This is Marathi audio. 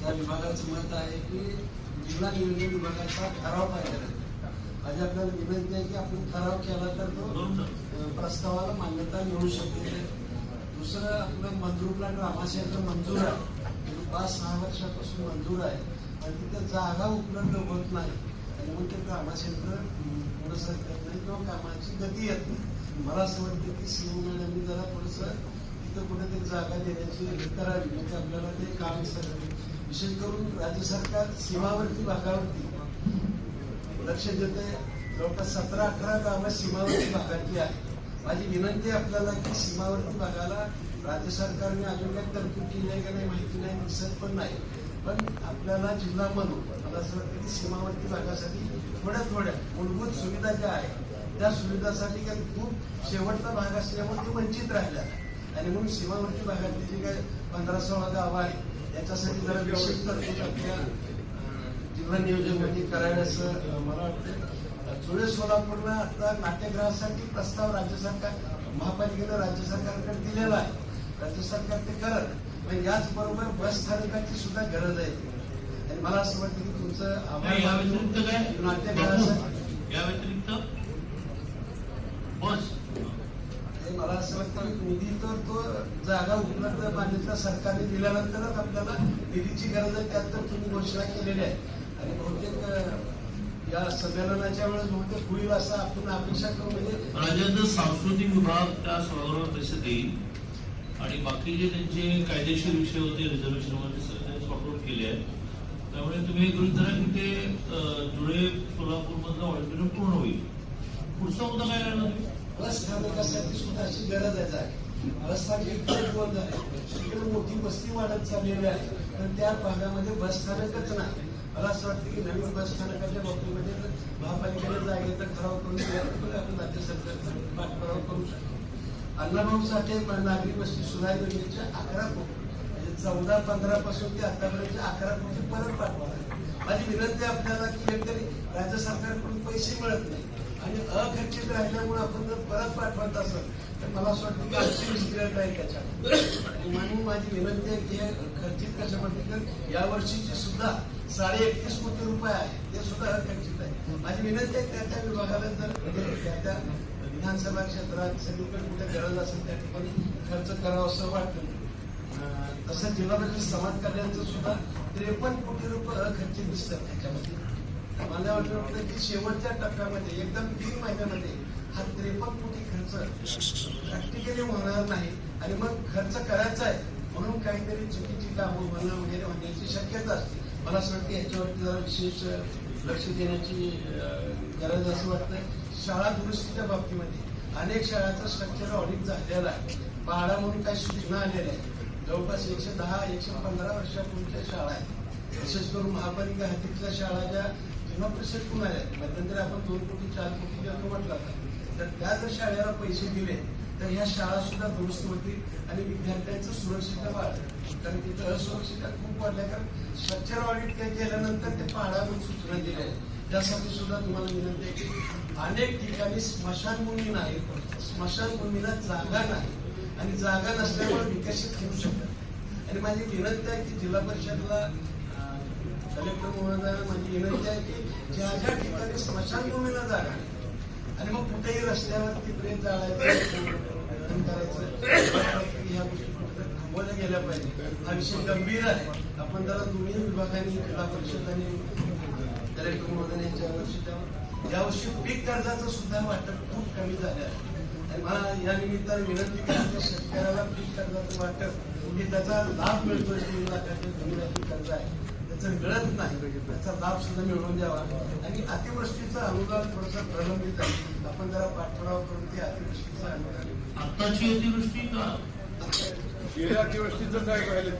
त्या विभागाचं मत आहे की जिल्हा नियोजन विभागाचा ठराव पाहिजे माझी आपल्याला विनंती आहे की आपण ठराव केला तर तो प्रस्तावाला मान्यता मिळू शकते दुसरं आपलं मंजूरला ड्रामा सेंटर मंजूर आहे. म्हणजे पाच सहा वर्षापासून मंजूर आहे. आणि तिथे जागा उपलब्ध होत नाही. आणि मग ते ड्रामा सेंटर थोडंसं करत नाही किंवा कामाची गती येत नाही. मला असं वाटतं की सीओ मॅडमनी जरा थोडंसं जागा देण्याची करावी म्हणजे आपल्याला ते काम सगळं विशेष करून राज्य सरकार सीमावर्ती भागावरती. लक्ष देते जवळपास सतरा अठरा गावं सीमावर्ती भागातली आहे माझी विनंती आपल्याला की सीमावर्ती भागाला राज्य सरकारने अजून काही तरतूद केली आहे का नाही माहिती नाही दिसत पण नाही. पण आपल्याला जिल्हा म्हणून मला असं वाटतं की सीमावर्ती भागासाठी थोड्या थोड्या मूलभूत सुविधा ज्या आहेत त्या सुविधासाठी काही खूप शेवटचा भाग असल्यामुळे ते वंचित राहिल्या आणि म्हणून सीमावर्ती भागातली जी काही पंधरा सोळा गावं आहेत याच्यासाठी जरा विशेष तरतूद आपल्या जिल्हा नियोजनमध्ये असं मला वाटतं धुळे सोलापूरला आता नाट्यगृहासाठी प्रस्ताव राज्य सरकार महापालिकेनं राज्य सरकारकडे दिलेला आहे. राज्य सरकार ते करत पण याचबरोबर बस स्थानकाची सुद्धा गरज आहे. आणि मला असं वाटतं की तुमचं काय? नाट्यगृहासाठी या व्यतिरिक्त बस हे मला असं वाटतं की निधी तर तो जागा उपलब्ध मान्यता सरकारने दिल्यानंतरच आपल्याला निधीची गरज आहे त्यात तर तुम्ही घोषणा केलेली आहे आणि बहुतेक या संमेलनाच्या वेळेस बहुतेक होईल असं आपण अपेक्षा करू म्हणजे राज्याचा सांस्कृतिक विभाग त्या सभागृहात पैसे देईल आणि बाकी जे त्यांचे कायदेशीर विषय होते रिझर्वेशन वगैरे सगळे त्यांनी सॉर्ट केले आहेत. त्यामुळे तुम्ही हे गृहित धरा की ते धुळे सोलापूरमधलं ऑडिटोरियम पूर्ण होईल. पुढचा मुद्दा काय करणार बस स्थानकासाठी सुद्धा अशी गरज आहे जागा. बस स्थानक इकडे बंद आहे. तिकडे मोठी वस्ती वाढत चाललेली आहे. पण त्या भागामध्ये बस स्थानकच नाही. मला असं वाटतं की नवीन बस स्थानकाच्या बाबतीमध्ये जर महापालिकेने जागेचा ठराव करून आपण राज्य सरकारचा पाठपुरावा करू शकतो. अण्णाभाऊ साठे नागरी वस्ती सुधार योजनेच्या अकरा कोटी म्हणजे चौदा पंधरा पासून ते आतापर्यंत अकरा कोटी परत पाठवा. माझी विनंती आपल्याला की एकतरी राज्य सरकारकडून पैसे मिळत नाही. आणि अखर्चित राहिल्यामुळे आपण जर परत पाठवत असेल तर मला असं वाटतं की आमची मिस्त्रीत आहे त्याच्यात. म्हणून माझी विनंती आहे की हे खर्चित कशामध्ये तर या वर्षीची सुद्धा साडे एकतीस कोटी रुपये आहे. ते सुद्धा अखर्चित आहे. माझी विनंती आहे त्या त्या विभागाला जर म्हणजे त्या त्या विधानसभा क्षेत्रात सगळीकडे कुठे गरज असेल त्या ठिकाणी खर्च करावा असं वाटतं. तसं जिल्हा परिषद समाज कल्याणचं सुद्धा त्रेपन्न कोटी रुपये अखर्चित दिसतात त्याच्यामध्ये. मला वाटलं होतं की शेवटच्या टप्प्यामध्ये एकदम तीन महिन्यामध्ये हा त्रेपन्न कोटी खर्च प्रॅक्टिकली होणार नाही आणि मग खर्च करायचा आहे म्हणून काहीतरी चुकीची कामं होणं वगैरे होण्याची शक्यता असते. मला असं वाटतं याच्यावरती जरा विशेष लक्ष देण्याची गरज असं वाटतं शाळा दुरुस्तीच्या बाबतीमध्ये अनेक शाळांचं स्ट्रक्चर ऑडिट झालेलं आहे. पाडा म्हणून काही सूचना आलेल्या आहेत. जवळपास एकशे दहा एकशे पंधरा वर्षापूर्वीच्या शाळा आहेत. विशेष करून महापालिका हद्दीतल्या शाळा ज्या जिल्हा परिषद पण आहे मध्यंतरी आपण दोन कोटी चार कोटी अर्थ म्हटलं तर त्या जर शाळेला पैसे दिले तर ह्या शाळा सुद्धा दुरुस्त होतील आणि विद्यार्थ्यांचं सुरक्षितता वाढेल कारण तिथं असुरक्षितता खूप वाढल्या. कारण स्ट्रक्चर ऑडिट केल्यानंतर ते पाहण्यावर सूचना दिल्या आहेत. त्यासाठी सुद्धा तुम्हाला विनंती आहे की अनेक ठिकाणी स्मशानभूमी नाही स्मशानभूमीला जागा नाही. आणि जागा नसल्यामुळे विकसित होऊ शकत आणि माझी विनंती आहे की जिल्हा परिषदला कलेक्टर महोदयाला माझी म्हणजे विनंती आहे की ज्या ज्या ठिकाणी स्मशानभूमीला जागा आणि मग कुठेही रस्त्यावरती प्रेम जाळायचं करायचं या गोष्टी थांबवल्या गेल्या पाहिजे. हा विषय गंभीर आहे. आपण जरा दोन्ही विभागांनी जिल्हा परिषद आणि कलेक्टर महोदय यांच्या वर्षी त्यावर यावर्षी पीक कर्जाचं सुद्धा वाटप खूप कमी झालं आहे. आणि मला या निमित्ताने विनंती करायची शेतकऱ्याला पीक कर्जाचं वाटप की त्याचा लाभ मिळतो तीन लाखाचे दोन लाख कर्ज आहे. त्याचं मिळत नाही त्याचा लाभ सुद्धा मिळवून द्यावा. आणि अतिवृष्टीचं अनुदान थोडंसं प्रलंबित आहे. आपण जरा पाठपुरावा करून ते अतिवृष्टीचं अनुदान आत्ताची अतिवृष्टी का? अतिवृष्टीचं काय पाहिलं